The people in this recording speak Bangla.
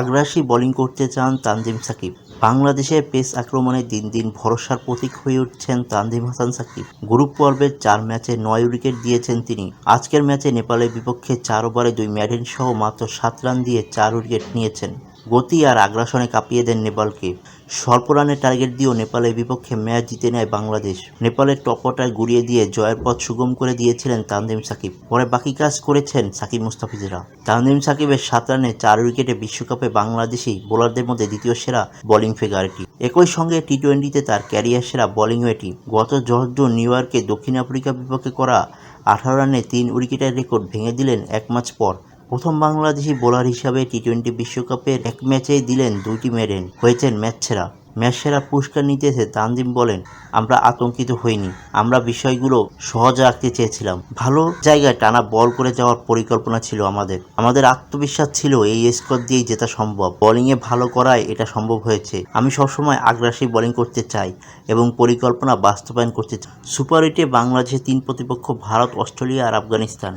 আগ্রাসী বোলিং করতে চান তানজিম সাকিব। বাংলাদেশের পেস আক্রমণে দিন দিন ভরসার প্রতীক হয়ে উঠছেন তানজিম হাসান সাকিব। গ্রুপ পর্বের চার ম্যাচে নয় উইকেট দিয়েছেন তিনি। আজকের ম্যাচে নেপালের বিপক্ষে চার ওভারে দুই ম্যাডেন সহ মাত্র সাত রান দিয়ে চার উইকেট নিয়েছেন। গতি আর আগ্রাসনে কাঁপিয়ে দেন নেপালকে। স্বল্প রানের টার্গেট দিয়েও নেপালের বিপক্ষে ম্যাচ জিতে নেয় বাংলাদেশ। নেপালের টপ অর্ডার গুড়িয়ে দিয়ে জয়ের পথ সুগম করে দিয়েছিলেন তানজিম সাকিব। পরে বাকি কাজ করেছেন সাকিব মুস্তাফিজরা। তানজিম সাকিবের সাত রানে চার উইকেটে বিশ্বকাপে বাংলাদেশি বোলারদের মধ্যে দ্বিতীয় সেরা বোলিং ফিগার এটি। একই সঙ্গে টি টোয়েন্টিতে তার ক্যারিয়ার সেরা বোলিংও এটি। গত জর্জ নিউ ইয়র্কে দক্ষিণ আফ্রিকার বিপক্ষে করা আঠারো রানে তিন উইকেটের রেকর্ড ভেঙে দিলেন এক ম্যাচ পর। প্রথম বাংলাদেশি বোলার হিসাবে টি টোয়েন্টি বিশ্বকাপের এক ম্যাচেই দিলেন দুইটি মেডেন হয়েছেন ম্যাচ সেরা। ম্যাচ সেরা পুরস্কার নিতে এসে তানজিম বলেন, আমরা আতঙ্কিত হইনি, আমরা বিষয়গুলো সহজ রাখতে চেয়েছিলাম। ভালো জায়গায় টানা বল করে যাওয়ার পরিকল্পনা ছিল আমাদের। আমাদের আত্মবিশ্বাস ছিল এই স্কোর দিয়েই জেতা সম্ভব। বোলিংয়ে ভালো করায় এটা সম্ভব হয়েছে। আমি সবসময় আগ্রাসী বোলিং করতে চাই এবং পরিকল্পনা বাস্তবায়ন করতে চাই। সুপার এইটে বাংলাদেশের তিন প্রতিপক্ষ ভারত, অস্ট্রেলিয়া আর আফগানিস্তান।